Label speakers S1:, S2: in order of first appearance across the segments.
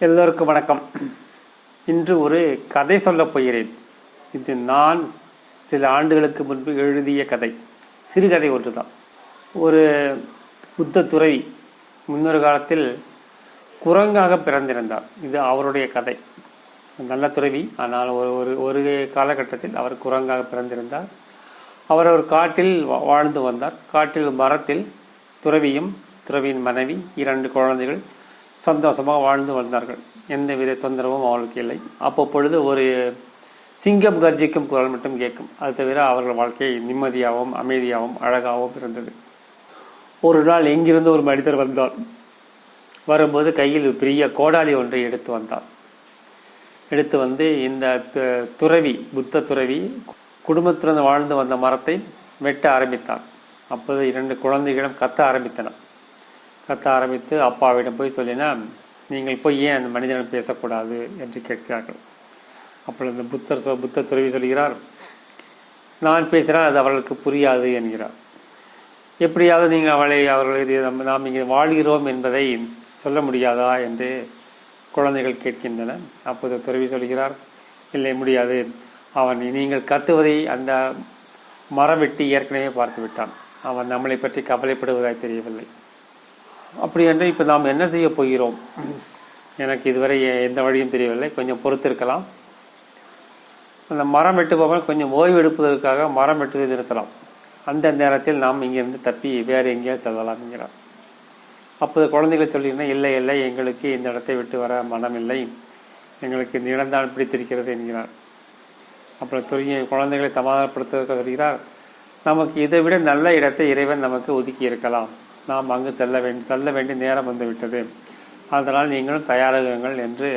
S1: எல்லோருக்கும் வணக்கம். இன்று ஒரு கதை சொல்லப் போகிறேன். இது நான் சில ஆண்டுகளுக்கு முன்பு எழுதிய கதை. சிறுகதை ஒன்று தான் ஒரு புத்த துறவி முன்னொரு காலத்தில் குரங்காக பிறந்திருந்தார். இது அவருடைய கதை. நல்ல துறவி ஆனால் ஒரு ஒரு ஒரு காலகட்டத்தில் அவர் குரங்காக பிறந்திருந்தார். அவர் ஒரு காட்டில் வா- வாழ்ந்து வந்தார். காட்டில் மரத்தில் துறவியும் துறவியின் மனைவி இரண்டு குழந்தைகள் சந்தோஷமாக வாழ்ந்து வந்தார்கள். எந்தவித தொந்தரவும் அவர்களுக்கு இல்லை. அப்பப்பொழுது ஒரு சிங்கம் கர்ஜிக்கும் குரல் மட்டும் கேட்கும். அது தவிர அவர்கள் வாழ்க்கை நிம்மதியாகவும் அமைதியாகவும் அழகாகவும் இருந்தது. ஒரு நாள் எங்கிருந்து ஒரு மனிதர் வந்தார். வரும்போது கையில் ஒரு பெரிய கோடாலி ஒன்றை எடுத்து வந்தார். எடுத்து வந்து இந்த து- துறவி புத்த துறவி குடும்பத்துடன் வாழ்ந்து வந்த மரத்தை வெட்ட ஆரம்பித்தான். அப்போது இரண்டு குழந்தைகளும் கத்த ஆரம்பித்தன கத்த ஆரம்பித்து அப்பாவிடம் போய் சொல்லினா நீங்கள் போய் ஏன் அந்த மனிதனிடம் பேசக்கூடாது? என்று கேட்கிறார்கள். அப்பொழுது அந்த புத்தர் சொ புத்த துறவி சொல்கிறார் நான் பேசுகிறேன் அது அவர்களுக்கு புரியாது என்கிறார். எப்படியாவது நீங்கள் அவளை அவர்களை நாம் இங்கே வாழ்கிறோம் என்பதை சொல்ல முடியாதா? என்று குழந்தைகள் கேட்கின்றன. அப்போது துறவி சொல்கிறார் இல்லை முடியாது. அவன் நீங்கள் கத்துவதை அந்த மரம் வெட்டி ஏற்கனவே பார்த்து விட்டான். அவன் நம்மளை பற்றி கவலைப்படுவதாய் தெரியவில்லை. அப்படி என்று இப்போ நாம் என்ன செய்ய போகிறோம்? எனக்கு இதுவரை எ- எந்த வழியும் தெரியவில்லை. கொஞ்சம் பொறுத்திருக்கலாம். அந்த மரம் வெட்டுபவன் கொஞ்சம் ஓய்வு எடுப்பதற்காக மரம் வெட்டுவதை நிறுத்தலாம். அந்த நேரத்தில் நாம் இங்கிருந்து தப்பி வேறு எங்கேயாவது செல்லலாம் என்கிறார். அப்போது குழந்தைகள் சொல்லியிருந்தால் இல்லை இல்லை எங்களுக்கு இந்த இடத்தை விட்டு வர மனம் இல்லை. எங்களுக்கு இந்த இடம்தான் பிடித்திருக்கிறது என்கிறார். அப்புறம் துரிய குழந்தைகளை சமாதானப்படுத்துவதற்கு வருகிறார். நமக்கு இதை விட நல்ல இடத்தை இறைவன் நமக்கு ஒதுக்கி இருக்கலாம். நாம் அங்கு செல்ல வேண்டி செல்ல வேண்டிய நேரம் வந்துவிட்டது. அதனால் நீங்களும் தயாராகுங்கள் என்று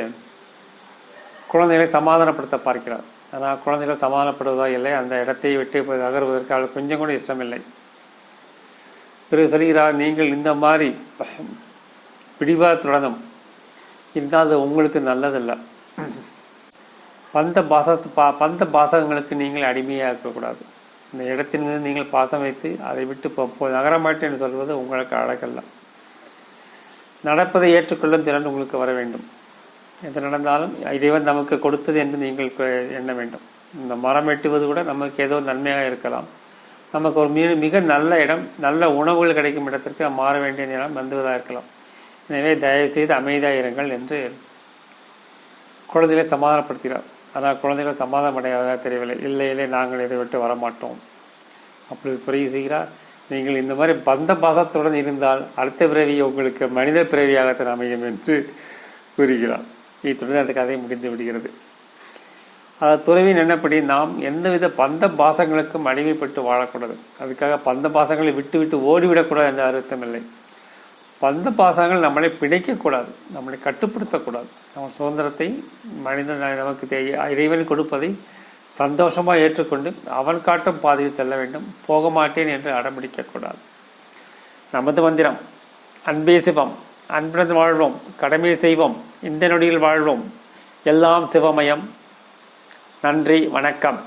S1: குழந்தைகளை சமாதானப்படுத்த பார்க்கிறார். ஆனால் குழந்தைகள் சமாதானப்படுவதா இல்லை அந்த இடத்தை விட்டு நகர்வதற்கு அவளுக்கு கொஞ்சம் கூட இஷ்டமில்லை. பிறகு சொல்கிறார் நீங்கள் இந்த மாதிரி பிடிவாதத்துடனும் இருந்தால் அது உங்களுக்கு நல்லதில்லை. பந்த பாச பா பந்த பாசகங்களுக்கு நீங்கள் அடிமையாக இருக்கக்கூடாது இந்த இடத்தின் மீது நீங்கள் பாசம் வைத்து அதை விட்டு போ போ- நகர மாட்டேன் என்று சொல்வது உங்களுக்கு அழகல்ல. நடப்பதை ஏற்றுக்கொள்ளும் திறன் உங்களுக்கு வர வேண்டும். எது நடந்தாலும் இறைவன் நமக்கு கொடுத்தது என்று நீங்கள் எண்ண வேண்டும். இந்த மரம் வெட்டுவது கூட நமக்கு ஏதோ நன்மையாக இருக்கலாம். நமக்கு ஒரு மிக மிக நல்ல இடம் நல்ல உணவுகள் கிடைக்கும் இடத்திற்கு மாற வேண்டிய நேரம் வந்துவதாக இருக்கலாம். எனவே தயவுசெய்து அமைதியாக இருங்கள் என்று குழந்தைகளை சமாதானப்படுத்துகிறார். ஆனால் குழந்தைகள் சமாதானம் அடையாததாக தெரியவில்லை. இல்லை இல்லை நாங்கள் இதை விட்டு வரமாட்டோம். அப்படி துறை செய்கிறார் நீங்கள் இந்த மாதிரி பந்த பாசத்துடன் இருந்தால் அடுத்த பிறவி உங்களுக்கு மனித பிறவியாகத்தான் அமையும் என்று கூறுகிறார். இத்துடன் அந்த கதை முடிந்து விடுகிறது. அதாவது துறவின் என்னப்படி நாம் எந்தவித பந்த பாசங்களுக்கும் அடிமைப்பட்டு வாழக்கூடாது. அதுக்காக பந்த பாசங்களை விட்டு விட்டு ஓடிவிடக்கூடாது என்ற அர்த்தம் இல்லை பந்த பாசங்கள் நம்மளை பிணைக்கக்கூடாது நம்மளை கட்டுப்படுத்தக்கூடாது. நம்ம சுதந்திரத்தை மனிதன் நமக்கு தே- இறைவன் கொடுப்பதை சந்தோஷமாக ஏற்றுக்கொண்டு அவன் காட்டும் பாதையில் செல்ல வேண்டும். போக மாட்டேன் என்று அடம்பிடிக்கக்கூடாது. நமது மந்திரம் அன்பே சிவம் அன்புடன் வாழ்வோம் கடமை செய்வோம் இந்த நொடியில் வாழ்வோம். எல்லாம் சிவமயம். நன்றி வணக்கம்.